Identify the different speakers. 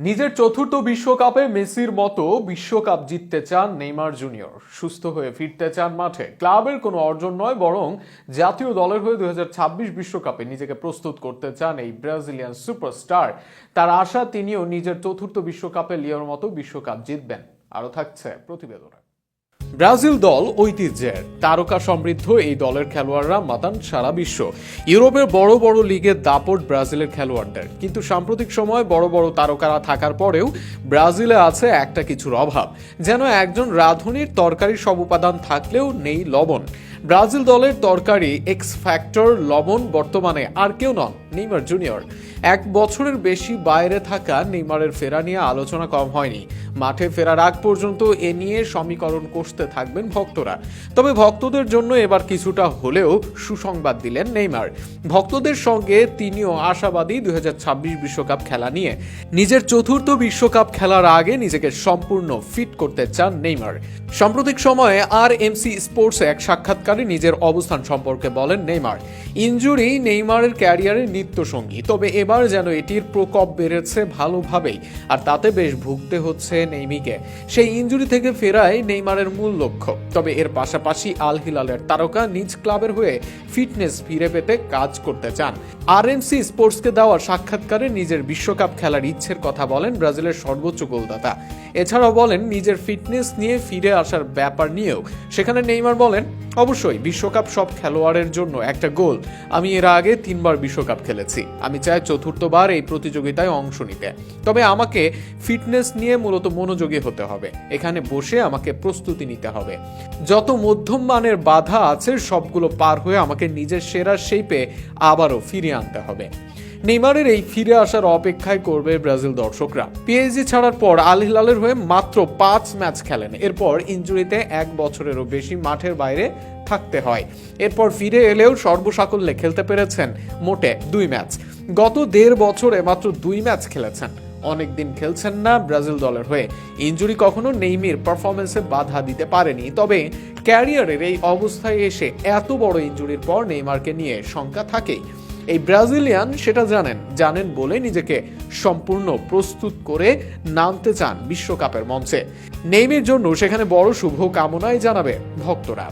Speaker 1: নিজের চতুর্থ বিশ্বকাপে মেসির মতো বিশ্বকাপ জিততে চান নেইমার জুনিয়র। সুস্থ হয়ে ফিরতে চান মাঠে। ক্লাবের কোনো অর্জন নয়, বরং জাতীয় দলের হয়ে দু বিশ্বকাপে নিজেকে প্রস্তুত করতে চান এই ব্রাজিলিয়ান সুপারস্টার। তার আশা, তিনিও নিজের চতুর্থ বিশ্বকাপে লিওর মতো বিশ্বকাপ জিতবেন। আরও থাকছে প্রতিবেদনে। ব্রাজিল দল ঐতিহ্যের তারকা সমৃদ্ধ এই দলের খেলোয়াড়রা মাতান সারা বিশ্ব। ইউরোপের বড় বড় লিগের দাপট ব্রাজিলের খেলোয়াড়দের। কিন্তু সাম্প্রতিক সময়ে বড় বড় তারকারা থাকার পরেও ব্রাজিলে আছে একটা কিছুর অভাব। যেন একজন রাঁধুনির তরকারি সব উপাদান থাকলেও নেই লবণ। ব্রাজিল দলের তরকারি এক্স ফ্যাক্টর লবণ বর্তমানে আর কেউ নন নেইমার জুনিয়র। এক বছরের বেশি বাইরে থাকা নেইমারের ফেরা নিয়ে আলোচনা কম হয়নি। মাঠে ফেরার আগ পর্যন্ত এ নিয়ে সমীকরণ কষতে থাকবেন ভক্তরা। তবে ভক্তদের জন্য এবার কিছুটা হলেও সুসংবাদ দিলেন নেইমার। ভক্তদের সঙ্গে তিনিও আশাবাদী দুই বিশ্বকাপ খেলা নিয়ে। নিজের চতুর্থ বিশ্বকাপ খেলার আগে নিজেকে সম্পূর্ণ ফিট করতে চান নেইমার। সাম্প্রতিক সময়ে আর এমসি স্পোর্টসে এক সাক্ষাৎকারে নিজের অবস্থান সম্পর্কে বলেন নেইমার। ইনজুরি নেইমারের ক্যারিয়ারের নিত্য সঙ্গী তবে এবার যেন এটির প্রকোপ বেড়েছে ভালোভাবেই, আর তাতে বেশ ভুগতে হচ্ছে নেইমিকে। সেই ইনজুরি থেকে ফেরাই নেইমারের মূল লক্ষ্য। তবে এর পাশাপাশি আল হিলালের তারকা নিজ ক্লাবের হয়ে ফিটনেস ফিরে পেতে কাজ করতে চান। আরএমসি স্পোর্টসকে দেওয়া সাক্ষাৎকারে নিজের বিশ্বকাপ খেলার ইচ্ছের কথা বলেন ব্রাজিলের সর্বোচ্চ গোলদাতা। এছাড়াও বলেন, নিজের ফিটনেস নিয়ে ফিরে আসার ব্যাপার নিয়েও। সেখানে নেইমার বলেন অবশ্যই বিশ্বকাপ সব খেলোয়াড়ের জন্য একটা গোল। আমি এর আগে তিনবার বিশ্বকাপ খেলেছি। আমি চাই চতুর্থবার এই প্রতিযোগিতায় অংশ নিতে। তবে আমাকে ফিটনেস নিয়ে মূলত মনোযোগী হতে হবে। এখানে বসে আমাকে প্রস্তুতি নিতে হবে। যত মধ্যম মানের বাধা আছে, সবগুলো পার হয়ে আমাকে নিজের সেরা শেপে আবারও ফিরিয়ে আনতে হবে। নেইমারের এই ফিরে আসার অপেক্ষায় করবে ব্রাজিল দর্শকরা। পিএসজি ছাড়ার পর আল হিলালের হয়ে মাত্র পাঁচ ম্যাচ খেলেন। এরপর ইনজুরিতে এক বছরেরও বেশি মাঠের বাইরে থাকতে হয়। এরপর ফিরে এলেও সর্বসাকল্যে খেলতে পেরেছেন মোটে দুই ম্যাচ। গত দেড় বছরে মাত্র দুই ম্যাচ খেলেছেন। অনেকদিন খেলছেন না ব্রাজিল দলের হয়ে। ইনজুরি কখনো নেইমির পারফরমেন্সে বাধা দিতে পারেনি। তবে ক্যারিয়ারের এই অবস্থায় এসে এত বড় ইনজুরির পর নেইমারকে নিয়ে শঙ্কা থাকেই। এই ব্রাজিলিয়ান সেটা জানেন জানেন বলে নিজেকে সম্পূর্ণ প্রস্তুত করে নামতে চান বিশ্বকাপের মঞ্চে। নেইমের জন্য সেখানে বড় শুভ কামনাই জানাবে ভক্তরা।